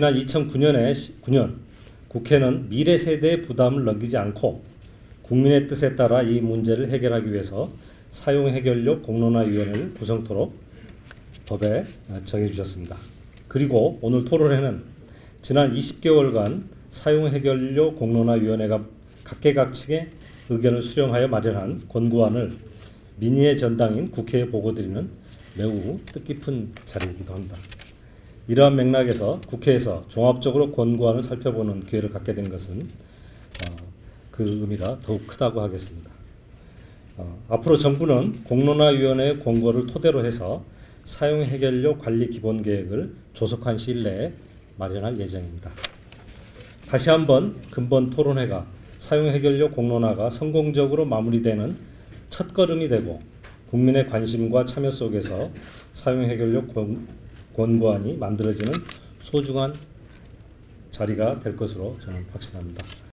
지난 2009년에 9년 국회는 미래 세대의 부담을 넘기지 않고 국민의 뜻에 따라 이 문제를 해결하기 위해서 사용 해결력 공론화위원회를 구성토록 법에 정해 주셨습니다. 그리고 오늘 토론회는 지난 20개월간 사용 해결료 공론화위원회가 각계각층의 의견을 수렴하여 마련한 권고안을 민의의 전당인 국회에 보고드리는 매우 뜻깊은 자리이기도 합니다. 이러한 맥락에서 국회에서 종합적으로 권고안을 살펴보는 기회를 갖게 된 것은 어, 그 의미가 더욱 크다고 하겠습니다. 어, 앞으로 정부는 공론화위원회의 권고를 토대로 해서 사용 해결료 관리 기본 계획을 조속한 시일 내에 마련할 예정입니다. 다시 한번 근본 토론회가 사용 해결료 공론화가 성공적으로 마무리되는 첫 걸음이 되고 국민의 관심과 참여 속에서 사용 해결료 권- 권고안이 만들어지는 소중한 자리가 될 것으로 저는 확신합니다.